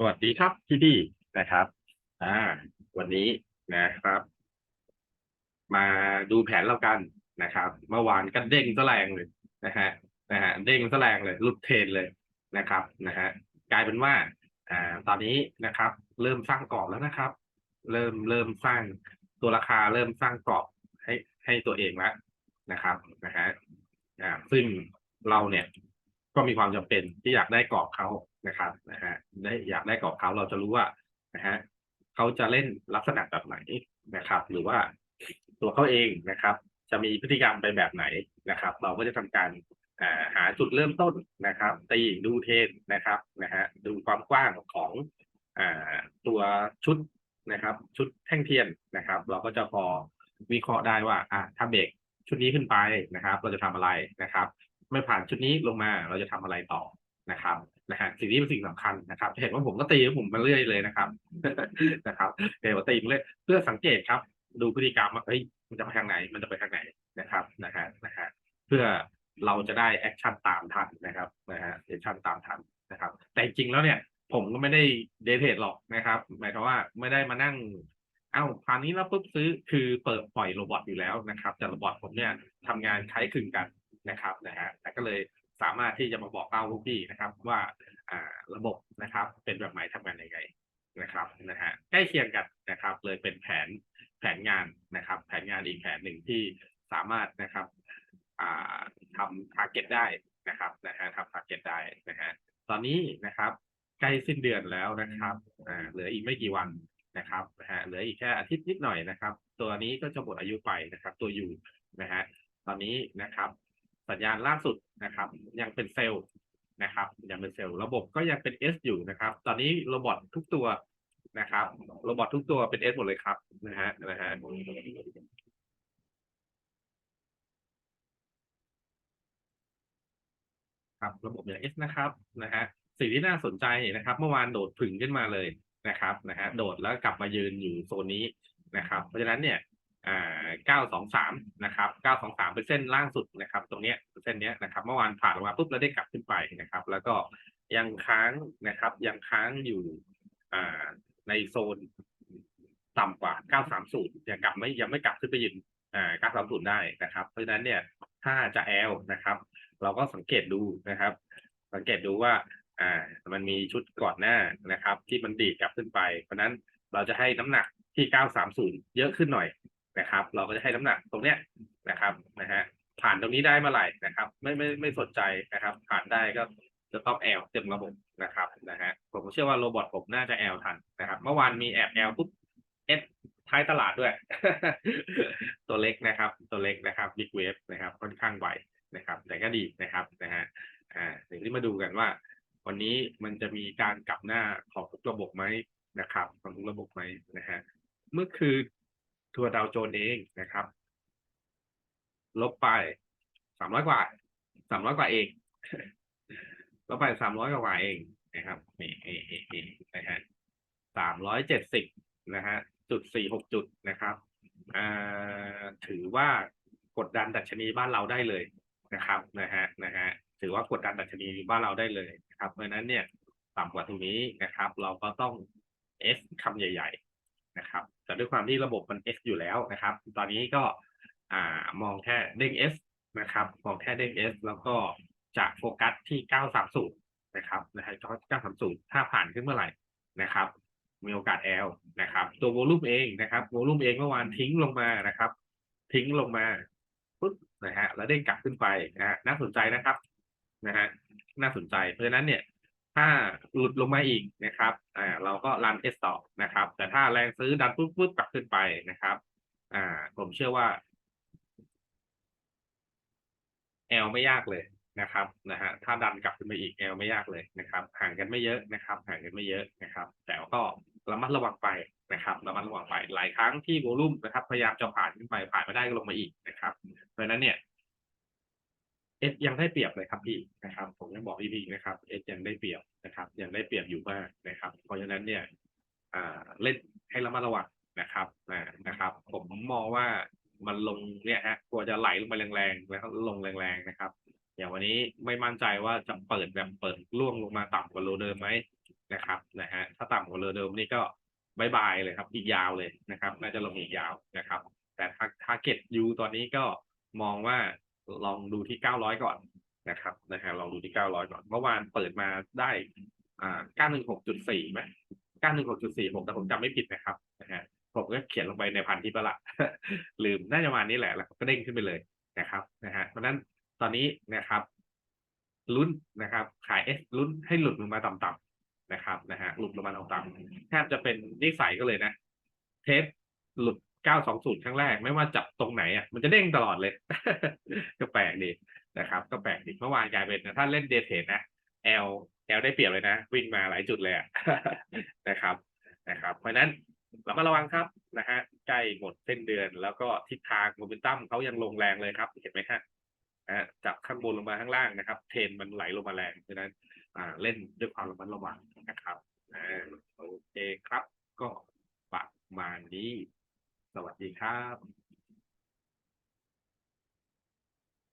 สวัสดีครับพี่พี่นะครับ อ่า วันนี้นะครับ มาดูแผนเรากันนะครับ เมื่อวานก็เด้งซะแรงเลยนะฮะนะฮะเด้งซะแรงเลยหลุดเทรนเลยนะครับนะฮะกลายเป็นว่า อ่า ตอนนี้นะครับ เริ่มสร้างกรอบแล้วนะครับ เริ่มเริ่มสร้างตัวราคาเริ่มสร้างกรอบให้ให้ตัวเองแล้วนะครับนะฮะอ่าซึ่งเราเนี่ยก็มีความจำเป็นที่อยากได้กรอบเขา นะครับนะฮะได้อยากได้กรอบเขาเราจะรู้ว่านะฮะเขาจะเล่นลักษณะแบบไหนนะครับ หรือว่าตัวเขาเองนะครับ จะมีพฤติกรรมไปแบบไหนนะครับ เราก็จะทำการอ่าหาจุดเริ่มต้นนะครับตีดูเทนนะครับนะฮะดูความกว้างของอ่าตัวชุดนะครับ ชุดแท่งเทียนนะครับ เราก็จะพอวิเคราะห์ได้ว่าอะถ้าเบรกชุดนี้ขึ้นไปนะครับ เราจะทำอะไรนะครับ ไม่ผ่านชุดนี้ลงมาเราจะทำอะไรต่อนะครับ นะฮะสิ่งนี้เป็นสิ่งสำคัญนะครับจะเห็นว่าผมก็ตีผมมาเรื่อยเลยนะครับนะครับเดี๋ยวตีมาเรื่อยเพื่อสังเกตครับ ดูพฤติกรรมว่าเฮ้ยมันจะไปทางไหน มันจะไปทางไหนนะครับนะฮะนะฮะเพื่อเราจะได้แอคชั่นตามทันนะครับนะฮะแอคชั่นตามทันนะครับ แต่จริงแล้วเนี่ย ผมก็ไม่ได้เดทเทรดหรอกนะครับ หมายความว่าไม่ได้มานั่งเอ้าผ่านนี้แล้วปุ๊บซื้อคือเปิดปล่อยโรบอทอยู่แล้วนะครับแต่โรบอทผมเนี่ยทำงานคล้ายคลึงกันนะครับนะฮะแต่ก็เลย สามารถที่จะมาบอกเล่าพวกพี่นะครับว่าอ่าระบบนะครับ เป็นแบบไหนทำงานยังไงนะครับนะฮะใกล้เคียงกันนะครับ เลยเป็นแผนแผนงานนะครับ แผนงานอีกแผนหนึ่งที่สามารถนะครับอ่าทำ target ได้นะครับนะฮะทำ target ได้นะฮะตอนนี้นะครับ ใกล้สิ้นเดือนแล้วนะครับอ่าเหลืออีกไม่กี่วันนะครับนะฮะเหลืออีกแค่อาทิตย์นิดหน่อยนะครับ ตัวนี้ก็จะหมดอายุไปนะครับ ตัวยูนะฮะตอนนี้นะครับ สัญญาณล่าสุดนะครับ ยังเป็นเซลล์นะครับ ยังเป็นเซลล์ระบบก็ยังเป็น S อยู่นะครับ ตอนนี้โรบอททุกตัวนะครับโรบอททุกตัวเป็น S หมดเลยครับนะฮะนะฮะครับระบบอย่าง S นะครับนะฮะสิ่งที่น่าสนใจนะครับ เมื่อวานโดดผึ่งขึ้นมาเลยนะครับนะฮะโดดแล้วกลับมายืนอยู่โซนนี้นะครับ เพราะฉะนั้นเนี่ย 923 นะครับ 923 เป็นเส้นล่างสุดนะครับ ตรงเนี้ยเส้นเนี้ยนะครับ เมื่อวานผ่านลงมาปุ๊บแล้วได้กลับขึ้นไปนะครับ แล้วก็ยังค้างนะครับ ยังค้างอยู่อ่าในโซนต่ำกว่า 930 ยังกลับไม่ยังไม่กลับขึ้นไปยืนอ่า930 ได้นะครับ เพราะฉะนั้นเนี่ยถ้าจะแอลนะครับ เราก็สังเกตดูนะครับ สังเกตดูว่าอ่ามันมีชุดก่อนหน้านะครับ ที่มันดีดกลับขึ้นไป เพราะฉะนั้นเราจะให้น้ำหนักที่ 930 เยอะขึ้นหน่อย นะครับ เราก็จะให้น้ำหนักตรงเนี้ยนะครับนะฮะผ่านตรงนี้ได้เมื่อไหร่นะครับ ไม่ไม่ไม่สนใจนะครับ ผ่านได้ก็จะต้องแอลเต็มระบบนะครับนะฮะผมเชื่อว่าโรบอทผมน่าจะแอลทันนะครับ เมื่อวานมีแอบแอลปุ๊บเอสท้ายตลาดด้วย ตัวเล็กนะครับ ตัวเล็กนะครับบิ๊กเวฟนะครับ ค่อนข้างไวนะครับ แต่ก็ดีนะครับนะฮะอ่าเดี๋ยวนี้มาดูกันว่า วันนี้มันจะมีการกลับหน้าของทุกระบบไหมนะครับของทุกระบบไหมนะฮะเมื่อคืน ทัวดาวโจนเองนะครับ ลบไปสามร้อยกว่าสามร้อยกว่าเองลบไปสามร้อยกว่าเองนะครับนี่นี่นี่นะฮะสามร้อยเจ็ดสิบนะฮะจุดสี่หกจุดนะครับอ่าถือว่ากดดันดัชนีบ้านเราได้เลยนะครับนะฮะนะฮะถือว่ากดดันดัชนีบ้านเราได้เลยนะครับ เพราะฉะนั้นเนี่ยต่ำกว่าตรงนี้นะครับ เราก็ต้อง S คำใหญ่ ๆ นะครับ แต่ด้วยความที่ระบบมัน S อยู่แล้วนะครับ ตอนนี้ก็อ่ามองแค่เด้ง S นะครับ มองแค่เด้ง S แล้วก็จะโฟกัสที่930นะครับนะฮะ930 ถ้าผ่านขึ้นเมื่อไหร่นะครับ มีโอกาส L นะครับ ตัวโวลุ่มเองนะครับโวลุ่มเองเมื่อวานทิ้งลงมานะครับ ทิ้งลงมาปุ๊บนะฮะแล้วเด้งกลับขึ้นไปนะฮะน่าสนใจนะครับนะฮะน่าสนใจเพราะฉะนั้นเนี่ย ถ้าหลุดลงมาอีกนะครับอ่าเราก็รันเอสต่อนะครับ แต่ถ้าแรงซื้อดันปุ๊บปุ๊บกลับขึ้นไปนะครับ อ่า ผมเชื่อว่าแอลไม่ยากเลยนะครับนะฮะถ้าดันกลับขึ้นไปอีกแอลไม่ยากเลยนะครับ ห่างกันไม่เยอะนะครับ ห่างกันไม่เยอะนะครับ แต่ก็ระมัดระวังไปนะครับระมัดระวังไปหลายครั้งที่โวลุ่มนะครับ พยายามจะผ่านขึ้นไปผ่านไม่ได้ก็ลงมาอีกนะครับ เพราะนั้นเนี่ย เอสยังได้เปรียบเลยครับพี่นะครับ ผมยังบอกพี่พี่นะครับเอสยังได้เปรียบนะครับ ยังได้เปรียบอยู่มากนะครับ เพราะฉะนั้นเนี่ยอ่าเล่นให้ระมัดระวังนะครับนะนะครับ ผมมองว่ามันลงเนี่ยฮะกลัวจะไหลลงไปแรงๆแล้วลงแรงๆนะครับอย่างวันนี้ไม่มั่นใจว่าจะเปิดแบบเปิดล่วงลงมาต่ำกว่าโลเดิมไหมนะครับนะฮะถ้าต่ำกว่าเดิมนี่ก็บายบายเลยครับอีกยาวเลยนะครับ น่าจะลงอีกยาวนะครับ แต่ถ้าทาร์เก็ตยูตอนนี้ก็มองว่า ลองดูที่เก้าร้อยก่อนนะครับนะฮะลองดูที่เก้าร้อยก่อน เมื่อวานเปิดมาได้อ่าเก้าหนึ่งหกจุดสี่ไหมเก้าหนึ่งหกจุดสี่ผมแต่ผมจำไม่ผิดนะครับนะฮะผมก็เขียนลงไปในพันทิปแล้วละลืมน่าจะมานี้แหละแล้วก็เด้งขึ้นไปเลยนะครับนะฮะเพราะฉะนั้นตอนนี้นะครับลุ้นนะครับ ขายเอสลุ้นให้หลุดลงมาต่ำๆนะครับนะฮะหลุดลงมาต่ำๆแทบจะเป็นนิสัยก็เลยนะ เทสหลุด 920 ครั้งแรก ไม่ว่าจับตรงไหนอะมันจะเด้งตลอดเลย ก็แปลกดีนะครับ ก็แปลกดีเมื่อวานกลายเป็นถ้าเล่นเดทเทรดนะ L L ได้เปรียบเลยนะ วิ่งมาหลายจุดเลยอะนะครับนะครับ เพราะนั้นเรามาระวังครับนะฮะใกล้หมดเส้นเดือน แล้วก็ทิศทางโมเมนตัมเขายังลงแรงเลยครับ เห็นไหมฮะนะจับข้างบนลงมาข้างล่างนะครับ เทรนมันไหลลงมาแรงเพราะนั้นอ่าเล่นด้วยความระมัดระวังนะครับโอเคครับ ก็ประมาณนี้ สวัสดีครับ